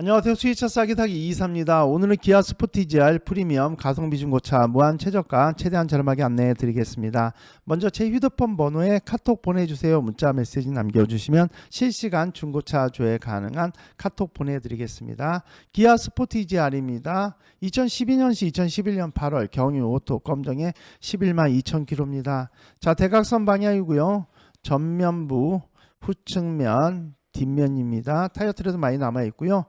안녕하세요. 수위차 싸게 사기 이이사입니다. 오늘은 기아 스포티지 R 프리미엄 가성비 중고차 무한 최저가 최대한 저렴하게 안내해 드리겠습니다. 먼저 제 휴대폰 번호에 카톡 보내주세요. 문자 메시지 남겨주시면 실시간 중고차 조회 가능한 카톡 보내드리겠습니다. 기아 스포티지 R입니다. 2012년시 2011년 8월 경유 오토 검정에 11만 2천 킬로입니다. 자 대각선 방향이고요. 전면부 후측면 뒷면입니다. 타이어 트레도 많이 남아 있고요.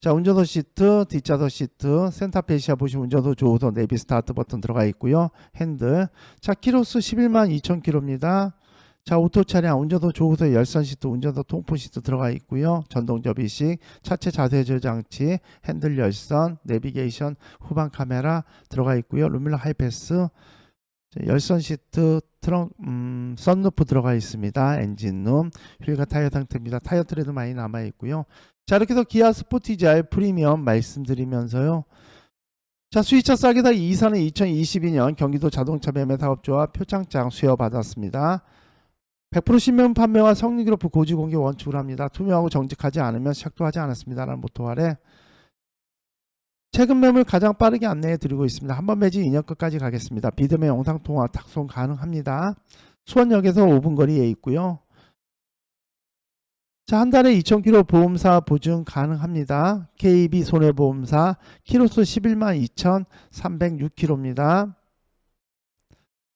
자 운전석 시트, 뒷좌석 시트, 센터 페시아 보시면 운전석 조우석 내비 스타트 버튼 들어가 있고요. 핸들. 자 키로수 11만 2천 킬로입니다. 자 오토 차량 운전석 조우석 열선 시트, 운전석 통풍 시트 들어가 있고요. 전동 접이식, 차체 자세 조절 장치, 핸들 열선, 내비게이션, 후방 카메라 들어가 있고요. 루밀러 하이패스, 자, 열선 시트, 트렁, 음, 썬루프 들어가 있습니다. 엔진룸, 휠과 타이어 상태입니다. 타이어 트레도 많이 남아 있고요. 자 이렇게 해서 기아 스포티지 R 프리미엄 말씀드리면서요. 자 수위차 싸게다 이사는 2022년 경기도 자동차 매매 사업조합 표창장 수여받았습니다. 100% 신명 판매와 성리그룹 고지 공개 원칙으로 합니다. 투명하고 정직하지 않으면 시작도 하지 않았습니다라는 모토 아래 최근 매물 가장 빠르게 안내해 드리고 있습니다. 한번 매진 2년 끝까지 가겠습니다. 비드의 영상 통화 탁송 가능합니다. 수원역에서 5분 거리에 있고요. 자, 한 달에 2,000km 보험사 보증 가능합니다. KB 손해보험사 키로수 11만 2,306km입니다.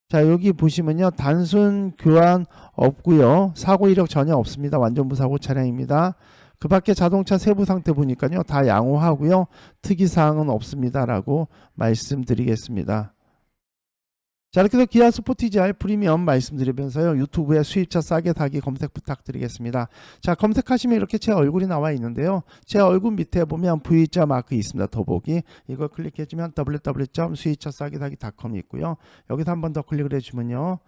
자, 여기 보시면요. 단순 교환 없고요. 사고 이력 전혀 없습니다. 완전 무사고 차량입니다. 그 밖에 자동차 세부 상태 보니까요. 다 양호하고요. 특이 사항은 없습니다라고 말씀드리겠습니다. 자 이렇게 해서 기아 스포티지 R 프리미엄 말씀드리면서요 유튜브에 수입차 싸게 사기 검색 부탁드리겠습니다 자 검색하시면 이렇게 제 얼굴이 나와 있는데요 제 얼굴 밑에 보면 V자 마크 있습니다 더보기 이걸 클릭해주면 www.수입차 싸게 사기.com이 있고요 여기서 한 번 더 클릭을 해주면요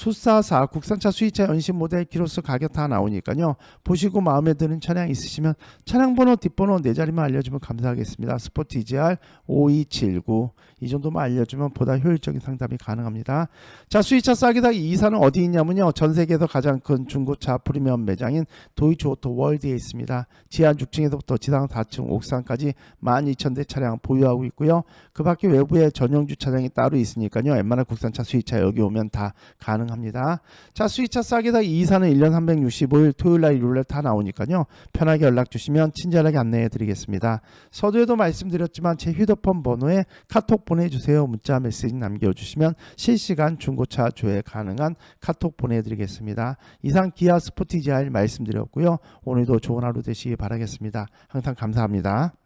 수사사 국산차 수입차 연신 모델 키로수 가격 다 나오니까요 보시고 마음에 드는 차량 있으시면 차량 번호 뒷번호 네 자리만 알려주면 감사하겠습니다 스포티지 R 5279 이 정도만 알려주면 보다 효율적인 상담이 가능합니다. 자, 수입차 싸기다 이 이사는 어디 있냐면요. 전 세계에서 가장 큰 중고차 프리미엄 매장인 도이치 오토 월드에 있습니다. 지하 6층에서부터 지상 4층 옥상까지 12,000대 차량 보유하고 있고요. 그 밖에 외부에 전용 주차장이 따로 있으니까요. 웬만한 국산차 수입차 여기 오면 다 가능 합니다. 자, 수입차 싸기다 이 이사는 1년 365일 토요일 날 일요일 다 나오니까요. 편하게 연락 주시면 친절하게 안내해 드리겠습니다. 서두에도 말씀드렸지만 제 휴대폰 번호에 카톡 보내주세요. 문자 메시지 남겨주시면 실시간 중고차 조회 가능한 카톡 보내드리겠습니다. 이상 기아 스포티지 R 말씀드렸고요. 오늘도 좋은 하루 되시기 바라겠습니다. 항상 감사합니다.